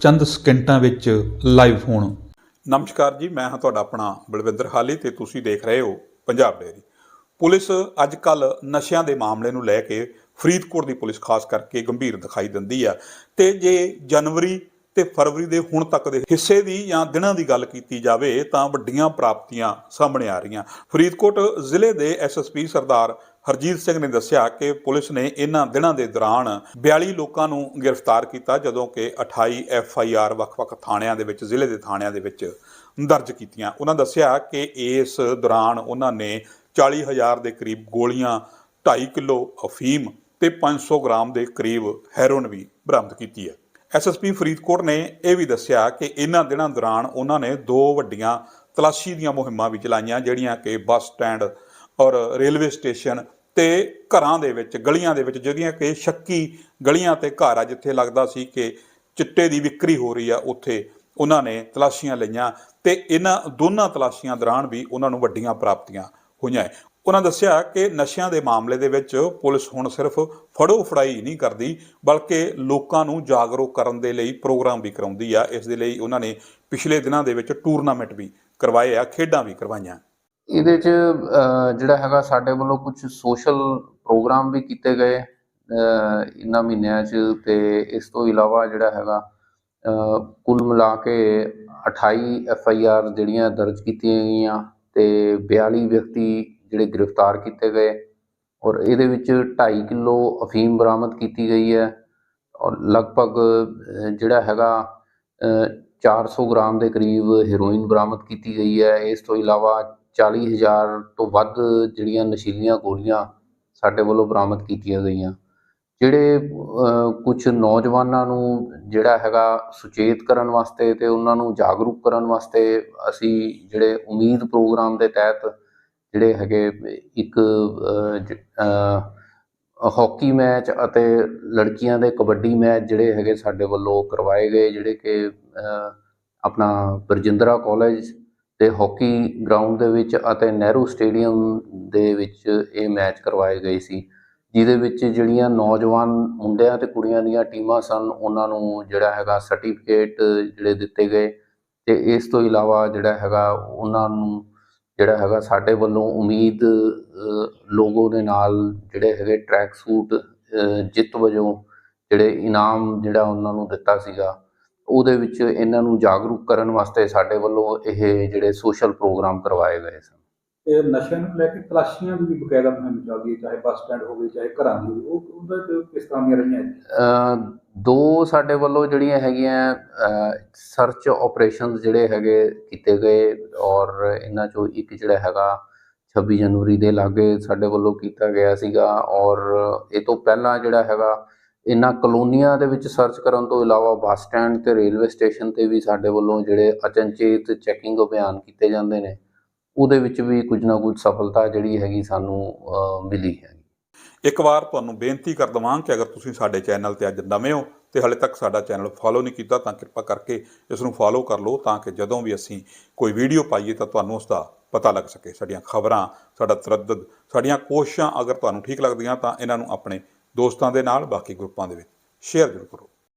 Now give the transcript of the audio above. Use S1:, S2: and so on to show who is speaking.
S1: ਚੰਦ ਸਕਿੰਟਾਂ ਵਿੱਚ ਲਾਈਵ ਹੋਣ।
S2: ਨਮਸਕਾਰ ਜੀ, ਮੈਂ ਹਾਂ ਤੁਹਾਡਾ ਆਪਣਾ ਬਲਵਿੰਦਰ ਹਾਲੀ ਤੇ ਤੁਸੀਂ ਦੇਖ ਰਹੇ ਹੋ ਪੰਜਾਬ ਡੇਰੀ ਪੁਲਿਸ ਅੱਜ ਕੱਲ ਨਸ਼ਿਆਂ ਦੇ ਮਾਮਲੇ ਨੂੰ ਲੈ ਕੇ ਫਰੀਦਕੋਟ ਦੀ ਪੁਲਿਸ ਖਾਸ ਕਰਕੇ ਗੰਭੀਰ ਦਿਖਾਈ ਦਿੰਦੀ ਆ। ਤੇ ਜੇ ਜਨਵਰੀ ਤੇ ਫਰਵਰੀ ਦੇ ਹੁਣ ਤੱਕ ਦੇ ਹਿੱਸੇ ਦੀ ਜਾਂ ਦਿਨਾਂ ਦੀ ਗੱਲ ਕੀਤੀ ਜਾਵੇ ਤਾਂ ਵੱਡੀਆਂ ਪ੍ਰਾਪਤੀਆਂ ਸਾਹਮਣੇ ਆ ਰਹੀਆਂ। ਫਰੀਦਕੋਟ ਜ਼ਿਲ੍ਹੇ ਦੇ ਐਸਐਸਪੀ ਸਰਦਾਰ ਹਰਜੀਤ ਸਿੰਘ ਨੇ ਦੱਸਿਆ ਕਿ ਪੁਲਿਸ ਨੇ ਇਹਨਾਂ ਦਿਨਾਂ ਦੇ ਦੌਰਾਨ 42 ਲੋਕਾਂ ਨੂੰ ਗ੍ਰਿਫਤਾਰ ਕੀਤਾ, ਜਦੋਂ ਕਿ 28 ਆਰ ਵੱਖ-ਵੱਖ ਥਾਣਿਆਂ ਦੇ ਵਿੱਚ, ਜ਼ਿਲ੍ਹੇ ਦੇ ਥਾਣਿਆਂ ਦੇ ਵਿੱਚ ਦਰਜ ਕੀਤੀਆਂ। ਉਹਨਾਂ ਦੱਸਿਆ ਕਿ ਇਸ ਦੌਰਾਨ ਉਹਨਾਂ ਨੇ 40000 ਦੇ ਕਰੀਬ ਗੋਲੀਆਂ 2.5 ਕਿਲੋ ਅਫੀਮ ਤੇ 500 ਗ੍ਰਾਮ ਦੇ ਕਰੀਬ ਹੈਰੋਇਨ ਵੀ ਬਰਾਮਦ ਕੀਤੀ ਹੈ। ਐਸਐਸਪੀ ਫਰੀਦਕੋਟ ਨੇ ਇਹ ਵੀ ਦੱਸਿਆ ਕਿ ਇਹਨਾਂ ਦਿਨਾਂ ਦੌਰਾਨ ਉਹਨਾਂ ਨੇ ਦੋ ਵੱਡੀਆਂ ਤਲਾਸ਼ੀ ਦੀਆਂ ਮੁਹਿੰਮਾਂ ਵੀ ਚਲਾਈਆਂ, ਜਿਹੜੀਆਂ ਕਿ ਬੱਸ ਸਟੈਂਡ ਔਰ ਰੇਲਵੇ ਸਟੇਸ਼ਨ ਤੇ ਘਰਾਂ ਦੇ ਵਿੱਚ, ਗਲੀਆਂ ਦੇ ਵਿੱਚ, ਜਿਹੜੀਆਂ ਕਿ ਸ਼ੱਕੀ ਗਲੀਆਂ ਤੇ ਘਰ ਆ, ਜਿੱਥੇ ਲੱਗਦਾ ਸੀ ਕਿ ਚਿੱਟੇ ਦੀ ਵਿਕਰੀ ਹੋ ਰਹੀ ਆ, ਉੱਥੇ ਉਹਨਾਂ ਨੇ ਤਲਾਸ਼ੀਆਂ ਲਈਆਂ ਤੇ ਇਹਨਾਂ ਦੋਨਾਂ ਤਲਾਸ਼ੀਆਂ ਦੌਰਾਨ ਵੀ ਉਹਨਾਂ ਨੂੰ ਵੱਡੀਆਂ ਪ੍ਰਾਪਤੀਆਂ ਹੋਈਆਂ ਹੈ। ਉਹਨਾਂ ਦੱਸਿਆ ਕਿ ਨਸ਼ਿਆਂ ਦੇ ਮਾਮਲੇ ਦੇ ਵਿੱਚ ਪੁਲਿਸ ਹੁਣ ਸਿਰਫ ਫੜੋ ਫੜਾਈ ਨਹੀਂ ਕਰਦੀ, ਬਲਕਿ ਲੋਕਾਂ ਨੂੰ ਜਾਗਰੂਕ ਕਰਨ ਦੇ ਲਈ ਪ੍ਰੋਗਰਾਮ ਵੀ ਕਰਾਉਂਦੀ ਆ ਇਸ ਦੇ ਲਈ ਉਹਨਾਂ ਨੇ ਪਿਛਲੇ ਦਿਨਾਂ ਦੇ ਵਿੱਚ ਟੂਰਨਾਮੈਂਟ ਵੀ ਕਰਵਾਏ ਆ, ਖੇਡਾਂ ਵੀ ਕਰਵਾਈਆਂ
S3: ਇਹਦੇ ਚ ਜਿਹੜਾ ਹੈਗਾ ਸਾਡੇ ਵੱਲੋਂ ਕੁਝ ਸੋਸ਼ਲ ਪ੍ਰੋਗਰਾਮ ਵੀ ਕੀਤੇ ਗਏ ਅਹ, ਇਹਨਾਂ ਮਹੀਨਿਆਂ ਚ ਤੇ ਇਸ ਤੋਂ ਇਲਾਵਾ ਜਿਹੜਾ ਹੈਗਾ ਕੁੱਲ ਮਿਲਾ ਕੇ 28 ਐਫ ਆਈ ਆਰ ਜਿਹੜੀਆਂ ਦਰਜ ਕੀਤੀਆਂ ਗਈਆਂ ਤੇ 42 ਵਿਅਕਤੀ ਜਿਹੜੇ ਗ੍ਰਿਫਤਾਰ ਕੀਤੇ ਗਏ ਔਰ ਇਹਦੇ ਵਿੱਚ 2.5 ਕਿਲੋ ਅਫੀਮ ਬਰਾਮਦ ਕੀਤੀ ਗਈ ਹੈ ਔਰ ਲਗਭਗ ਜਿਹੜਾ ਹੈਗਾ ਅਹ, 400 ਗ੍ਰਾਮ ਦੇ ਕਰੀਬ ਹੈਰੋਇਨ ਬਰਾਮਦ ਕੀਤੀ ਗਈ ਹੈ। ਇਸ ਤੋਂ ਇਲਾਵਾ 40000 ਤੋਂ ਵੱਧ ਜਿਹੜੀਆਂ ਨਸ਼ੀਲੀਆਂ ਗੋਲੀਆਂ ਸਾਡੇ ਵੱਲੋਂ ਬਰਾਮਦ ਕੀਤੀਆਂ ਗਈਆਂ। ਜਿਹੜੇ ਕੁਝ ਨੌਜਵਾਨਾਂ ਨੂੰ ਜਿਹੜਾ ਹੈਗਾ ਸੁਚੇਤ ਕਰਨ ਵਾਸਤੇ ਤੇ ਉਹਨਾਂ ਨੂੰ ਜਾਗਰੂਕ ਕਰਨ ਵਾਸਤੇ ਅਸੀਂ ਜਿਹੜੇ ਉਮੀਦ ਪ੍ਰੋਗਰਾਮ ਦੇ ਤਹਿਤ ਜਿਹੜੇ ਹੈਗੇ ਇੱਕ ਅਹ, ਹਾਕੀ ਮੈਚ ਅਤੇ ਲੜਕੀਆਂ ਦੇ ਕਬੱਡੀ ਮੈਚ ਜਿਹੜੇ ਹੈਗੇ ਸਾਡੇ ਵੱਲੋਂ ਕਰਵਾਏ ਗਏ ਜਿਹੜੇ ਕਿ ਆਪਣਾ ਬਰਜਿੰਦਰਾ ਕਾਲਜ ਤੇ ਹਾਕੀ ਗਰਾਊਂਡ ਦੇ ਵਿੱਚ ਅਤੇ ਨਹਿਰੂ ਸਟੇਡੀਅਮ ਦੇ ਵਿੱਚ ਇਹ ਮੈਚ ਕਰਵਾਏ ਗਏ ਸੀ, ਜਿਹਦੇ ਵਿੱਚ ਜਿਹੜੀਆਂ ਨੌਜਵਾਨ ਮੁੰਡਿਆਂ ਤੇ ਕੁੜੀਆਂ ਦੀਆਂ ਟੀਮਾਂ ਸਨ, ਉਹਨਾਂ ਨੂੰ ਜਿਹੜਾ ਹੈਗਾ ਸਰਟੀਫਿਕੇਟ ਜਿਹੜੇ ਦਿੱਤੇ ਗਏ ਤੇ ਇਸ ਤੋਂ ਇਲਾਵਾ ਜਿਹੜਾ ਹੈਗਾ ਉਹਨਾਂ ਨੂੰ ਜਿਹੜਾ ਹੈਗਾ ਸਾਡੇ ਵੱਲੋਂ ਉਮੀਦ ਲੋਗੋ ਦੇ ਨਾਲ ਜਿਹੜੇ ਹੈਗੇ ਟਰੈਕ ਸੂਟ ਜਿੱਤ ਵਜੋਂ ਜਿਹੜੇ ਇਨਾਮ ਜਿਹੜਾ ਉਹਨਾਂ ਨੂੰ ਦਿੱਤਾ ਸੀਗਾ। ਉਹਦੇ ਵਿੱਚ ਇਹਨਾਂ ਨੂੰ ਜਾਗਰੂਕ ਕਰਨ ਵਾਸਤੇ ਸਾਡੇ ਵੱਲੋਂ ਇਹ ਜਿਹੜੇ ਸੋਸ਼ਲ ਪ੍ਰੋਗਰਾਮ ਕਰਵਾਏ ਗਏ ਸਨ।
S4: ਇਹ ਨਸ਼ਿਆਂ ਨੂੰ ਲੈ ਕੇ ਤਲਾਸ਼ੀਆਂ ਦੀ ਵੀ ਬਕਾਇਦਾ ਮੁਹਿੰਮ ਚੱਲਦੀ ਹੈ ਚਾਹੇ ਬੱਸ ਸਟੈਂਡ ਹੋਵੇ ਚਾਹੇ ਘਰਾਂ ਦੀ ਹੋਵੇ ਉਹ ਉਹਦਾ ਕਿਸ ਤਰ੍ਹਾਂ ਦੀਆਂ ਰਹੀਆਂ
S3: ਦੋ ਸਾਡੇ ਵੱਲੋਂ ਜਿਹੜੀਆਂ ਹੈਗੀਆਂ ਸਰਚ ਆਪਰੇਸ਼ਨਸ ਜਿਹੜੇ ਹੈਗੇ ਕੀਤੇ ਗਏ ਔਰ ਇਹਨਾਂ ਚੋਂ ਇੱਕ ਜਿਹੜਾ ਹੈਗਾ 26 ਜਨਵਰੀ ਦੇ ਲਾਗੇ ਸਾਡੇ ਵੱਲੋਂ ਕੀਤਾ ਗਿਆ ਸੀਗਾ ਔਰ ਇਹ ਤੋਂ ਪਹਿਲਾਂ ਜਿਹੜਾ ਹੈਗਾ ਇਹਨਾਂ ਕਲੋਨੀਆਂ ਦੇ ਵਿੱਚ ਸਰਚ ਕਰਨ ਤੋਂ ਇਲਾਵਾ ਬੱਸ ਸਟੈਂਡ ਤੇ ਰੇਲਵੇ ਸਟੇਸ਼ਨ ਤੇ ਵੀ ਸਾਡੇ ਵੱਲੋਂ ਜਿਹੜੇ ਅਚਨਚੇਤ ਚੈਕਿੰਗ ਅਭਿਆਨ ਕੀਤੇ ਜਾਂਦੇ ਨੇ, ਉਹਦੇ ਵਿੱਚ ਵੀ ਕੁਝ ਨਾ ਕੁਝ ਸਫਲਤਾ ਜਿਹੜੀ ਹੈਗੀ ਸਾਨੂੰ ਮਿਲੀ ਹੈ।
S2: ਇੱਕ ਵਾਰ ਤੁਹਾਨੂੰ ਬੇਨਤੀ ਕਰ ਦਵਾਂ ਕਿ ਅਗਰ ਤੁਸੀਂ ਸਾਡੇ ਚੈਨਲ ਤੇ ਅੱਜ ਨਵੇਂ ਹੋ ਤੇ ਹਲੇ ਤੱਕ ਸਾਡਾ ਚੈਨਲ ਫੋਲੋ ਨਹੀਂ ਕੀਤਾ, ਤਾਂ ਕਿਰਪਾ ਕਰਕੇ ਇਸ ਨੂੰ ਫੋਲੋ ਕਰ ਲਓ ਤਾਂ ਕਿ ਜਦੋਂ ਵੀ ਅਸੀਂ ਕੋਈ ਵੀਡੀਓ ਪਾਈਏ ਤਾਂ ਤੁਹਾਨੂੰ ਉਸ ਦਾ ਪਤਾ ਲੱਗ ਸਕੇ। ਸਾਡੀਆਂ ਖਬਰਾਂ, ਸਾਡਾ ਤਰੱਦਦ, ਸਾਡੀਆਂ ਕੋਸ਼ਿਸ਼ਾਂ ਅਗਰ ਤੁਹਾਨੂੰ ਠੀਕ ਲੱਗਦੀਆਂ ਤਾਂ ਇਹਨਾਂ ਨੂੰ ਆਪਣੇ ਦੋਸਤਾਂ ਦੇ ਨਾਲ ਬਾਕੀ ਗਰੁੱਪਾਂ ਦੇ ਵਿੱਚ ਸ਼ੇਅਰ ਜ਼ਰੂਰ ਕਰੋ।